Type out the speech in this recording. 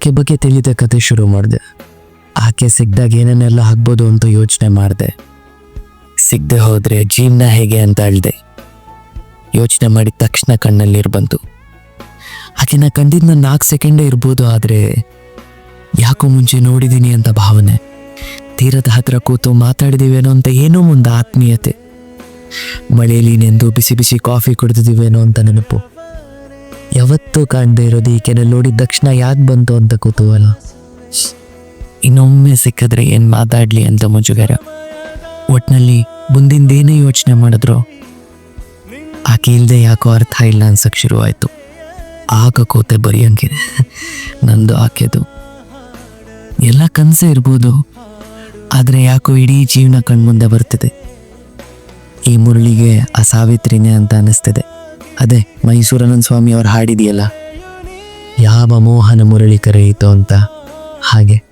ಆಕೆ ಬಗ್ಗೆ ತಿಳಿದ ಕತೆ ಶುರು ಮಾಡಿದೆ. ಆಕೆ ಸಿಗ್ದಾಗ ಏನೇನೆಲ್ಲ ಆಗ್ಬೋದು ಅಂತ ಯೋಚನೆ ಮಾಡಿದೆ. ಸಿಗದೆ ಹೋದರೆ ಜೀವನ ಹೇಗೆ ಅಂತ ಅಳ್ದೆ. ಯೋಚನೆ ಮಾಡಿದ ತಕ್ಷಣ ಕಣ್ಣಲ್ಲಿ ಬಂತು. ಆಕೆನ ಕಂಡಿದ್ದ ನಾಲ್ಕು ಸೆಕೆಂಡೇ ಇರ್ಬೋದು ಆದರೆ ಯಾಕೋ ಮುಂಚೆ ನೋಡಿದ್ದೀನಿ ಅಂತ ಭಾವನೆ. ತೀರದ ಹತ್ರ ಕೂತು ಮಾತಾಡಿದಿವೇನೋ ಅಂತ ಏನೋ ಮುಂದೆ ಆತ್ಮೀಯತೆ. ಮಳೆಯಲ್ಲಿ ನೆಂದು ಬಿಸಿ ಬಿಸಿ ಕಾಫಿ ಕುಡಿದಿದ್ದೀವೇನೋ ಅಂತ ನೆನಪು. ಯಾವತ್ತೂ ಕಾಣದೇ ಇರೋದು ಈಕೆನ ನೋಡಿದ ತಕ್ಷಣ ಯಾಕೆ ಬಂತು ಅಂತ ಕುತೂಹಲ ಇನ್ನೊಮ್ಮೆ ಸಿಕ್ಕಿದ್ರೆ ಏನು ಮಾತಾಡಲಿ ಅಂತ ಮುಜುಗರ. ಒಟ್ನಲ್ಲಿ ಮುಂದಿಂದೇನೇ ಯೋಚನೆ ಮಾಡಿದ್ರು? ಆಕೆ ಇಲ್ಲದೆ ಯಾಕೋ ಅರ್ಥ ಇಲ್ಲ ಅನ್ಸಕ್ಕೆ ಶುರುವಾಯಿತು. ಆಗ ಕೋತೆ ಬರೆಯಂಗೆ. ನಂದು ಆಕೆದು. ಎಲ್ಲ ಕನಸೇ ಇರ್ಬೋದು. ಆದರೆ ಯಾಕೋ ಇಡೀ ಜೀವನ ಕಣ್ಮುಂದೆ ಬರ್ತಿದೆ. ಈ ಮುರುಳಿಗೆ ಆ ಸಾವಿತ್ರಿನೇ ಅಂತ ಅನಿಸ್ತಿದೆ. ಅದೇ ಮೈಸೂರನಂದ ಸ್ವಾಮಿ ಅವ್ರು ಹಾಡಿದೆಯಲ್ಲ? ಯಾವ ಮೋಹನ ಮುರಳಿ ಕರೆಯಿತು ಅಂತ? ಹಾಗೆ.